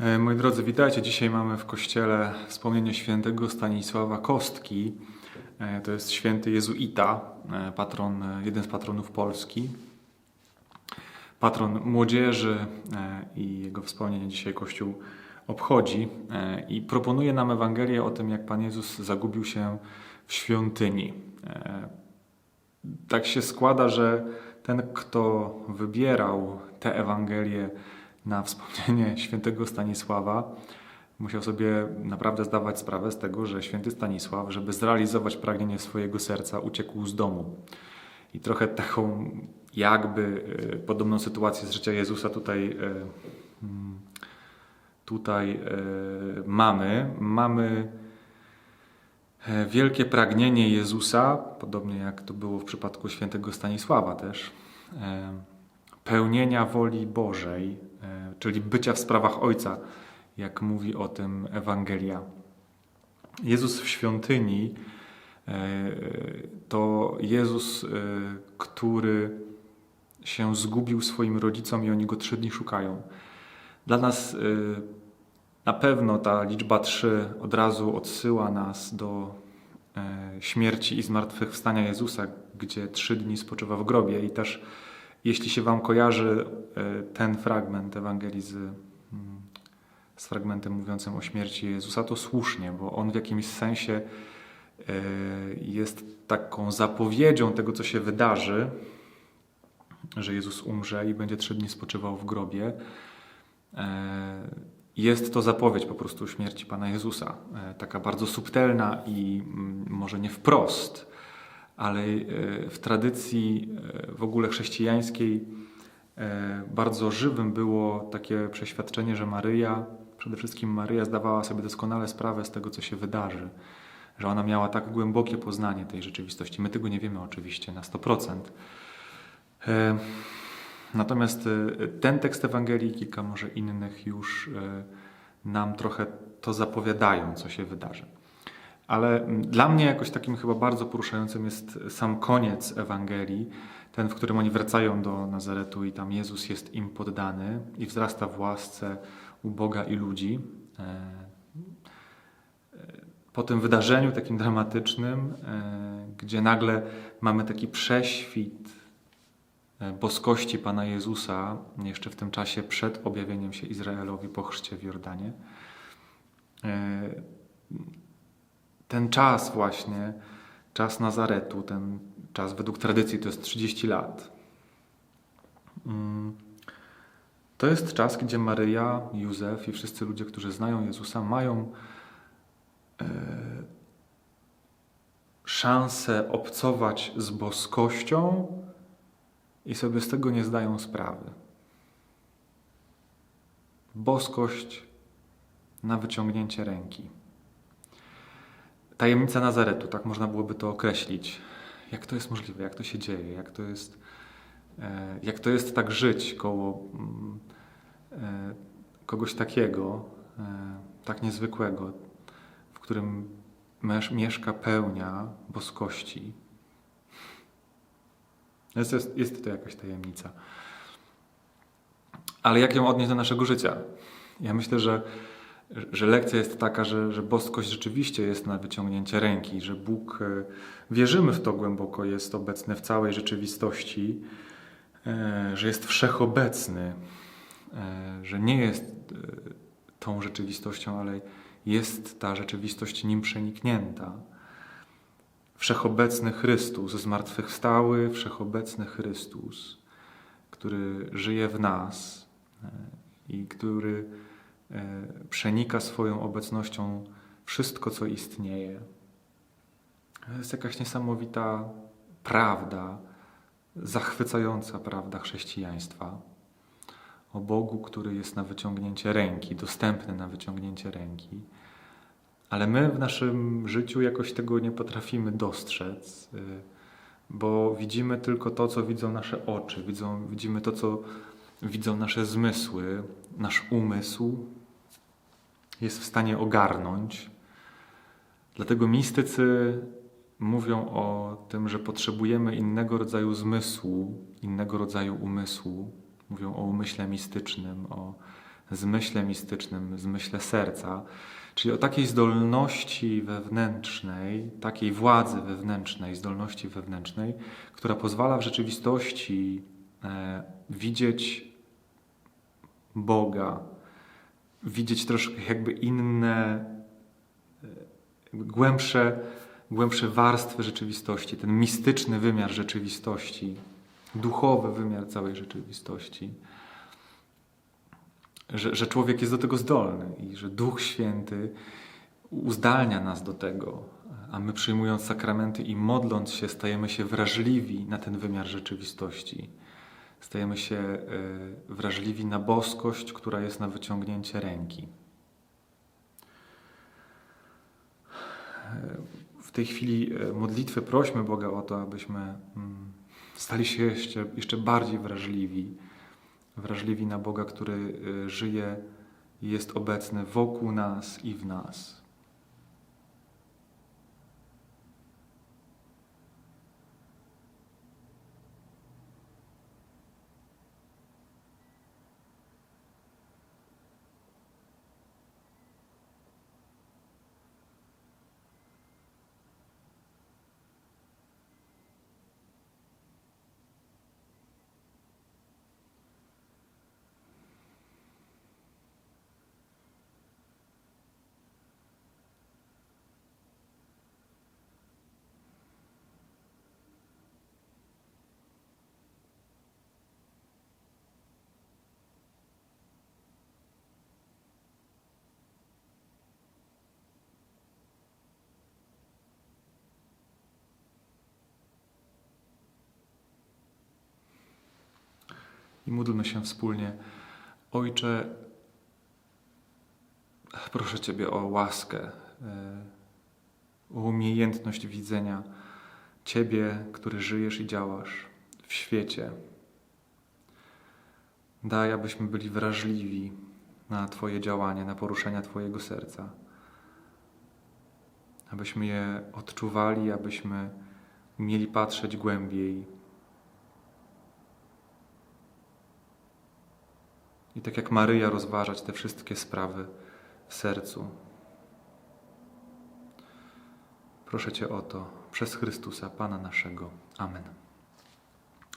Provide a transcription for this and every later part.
E, Moi drodzy, witajcie. Dzisiaj mamy w kościele wspomnienie świętego Stanisława Kostki. E, To jest święty jezuita, e, patron, jeden z patronów Polski. Patron młodzieży i jego wspomnienie dzisiaj Kościół obchodzi i proponuje nam Ewangelię o tym, jak Pan Jezus zagubił się w świątyni. Tak się składa, że ten, kto wybierał tę Ewangelię na wspomnienie świętego Stanisława, musiał sobie naprawdę zdawać sprawę z tego, że święty Stanisław, żeby zrealizować pragnienie swojego serca, uciekł z domu. I trochę taką jakby e, podobną sytuację z życia Jezusa tutaj, e, mm, tutaj e, mamy. Mamy wielkie pragnienie Jezusa, podobnie jak to było w przypadku świętego Stanisława też, pełnienia woli Bożej, czyli bycia w sprawach Ojca, jak mówi o tym Ewangelia. Jezus w świątyni e, to Jezus, e, który się zgubił swoim rodzicom i oni go trzy dni szukają. Dla nas e, na pewno ta liczba trzy od razu odsyła nas do śmierci i zmartwychwstania Jezusa, gdzie trzy dni spoczywa w grobie i też jeśli się Wam kojarzy e, ten fragment Ewangelii z, mm, z fragmentem mówiącym o śmierci Jezusa, to słusznie, bo on w jakimś sensie e, jest taką zapowiedzią tego, co się wydarzy, że Jezus umrze i będzie trzy dni spoczywał w grobie. E, Jest to zapowiedź po prostu śmierci Pana Jezusa. Taka bardzo subtelna i mm, może nie wprost, ale e, w tradycji e, w ogóle chrześcijańskiej e, bardzo żywym było takie przeświadczenie, że Maryja, przede wszystkim Maryja zdawała sobie doskonale sprawę z tego, co się wydarzy, że ona miała tak głębokie poznanie tej rzeczywistości. My tego nie wiemy oczywiście na 100%. E, Natomiast ten tekst Ewangelii, kilka może innych już nam trochę to zapowiadają, co się wydarzy. Ale dla mnie jakoś takim chyba bardzo poruszającym jest sam koniec Ewangelii, ten, w którym oni wracają do Nazaretu i tam Jezus jest im poddany i wzrasta w łasce u Boga i ludzi. E, e, Po tym wydarzeniu takim dramatycznym, e, gdzie nagle mamy taki prześwit boskości Pana Jezusa, jeszcze w tym czasie przed objawieniem się Izraelowi po chrzcie w Jordanie. Ten czas właśnie, czas Nazaretu, ten czas według tradycji to jest 30 lat. Mm. To jest czas, gdzie Maryja, Józef i wszyscy ludzie, którzy znają Jezusa, mają e, szansę obcować z boskością i sobie z tego nie zdają sprawy. Boskość na wyciągnięcie ręki. Tajemnica Nazaretu, tak można byłoby to określić. Jak to jest możliwe, jak to się dzieje, jak to jest, e, jak to jest tak żyć koło mm, e, kogoś takiego, e, tak niezwykłego, w którym mieszka pełnia boskości. Jest, jest, jest to jakaś tajemnica. Ale jak ją odnieść do naszego życia? Ja myślę, że że lekcja jest taka, że, że boskość rzeczywiście jest na wyciągnięcie ręki, że Bóg, e, wierzymy w to głęboko, jest obecny w całej rzeczywistości, e, że jest wszechobecny, e, że nie jest tą rzeczywistością, ale jest ta rzeczywistość nim przeniknięta. Wszechobecny Chrystus, zmartwychwstały, wszechobecny Chrystus, który żyje w nas i który przenika swoją obecnością wszystko, co istnieje. To jest jakaś niesamowita prawda, zachwycająca prawda chrześcijaństwa o Bogu, który jest na wyciągnięcie ręki, dostępny na wyciągnięcie ręki. Ale my w naszym życiu jakoś tego nie potrafimy dostrzec, y, bo widzimy tylko to, co widzą nasze oczy, widzą, widzimy to, co widzą nasze zmysły, nasz umysł jest w stanie ogarnąć. Dlatego mistycy mówią o tym, że potrzebujemy innego rodzaju zmysłu, innego rodzaju umysłu. Mówią o umyśle mistycznym, o zmyśle mistycznym, zmyśle serca, czyli o takiej zdolności wewnętrznej, takiej władzy wewnętrznej, zdolności wewnętrznej, która pozwala w rzeczywistości widzieć Boga, widzieć troszkę jakby inne, e, głębsze, głębsze warstwy rzeczywistości, ten mistyczny wymiar rzeczywistości, duchowy wymiar całej rzeczywistości. Że, że człowiek jest do tego zdolny i że Duch Święty uzdalnia nas do tego, a my przyjmując sakramenty i modląc się, stajemy się wrażliwi na ten wymiar rzeczywistości. Stajemy się e, wrażliwi na boskość, która jest na wyciągnięcie ręki. W tej chwili e, modlitwy prośmy Boga o to, abyśmy mm, stali się jeszcze, jeszcze bardziej wrażliwi. Wrażliwi na Boga, który e, żyje i jest obecny wokół nas i w nas. I módlmy się wspólnie. Ojcze, proszę Ciebie o łaskę, e, o umiejętność widzenia Ciebie, który żyjesz i działasz w świecie. Daj, abyśmy byli wrażliwi na Twoje działanie, na poruszenia Twojego serca. Abyśmy je odczuwali, abyśmy umieli patrzeć głębiej I tak jak Maryja rozważać te wszystkie sprawy w sercu. Proszę Cię o to przez Chrystusa, Pana naszego. Amen.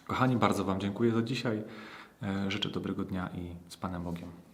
Kochani, bardzo Wam dziękuję za dzisiaj. E, życzę dobrego dnia i z Panem Bogiem.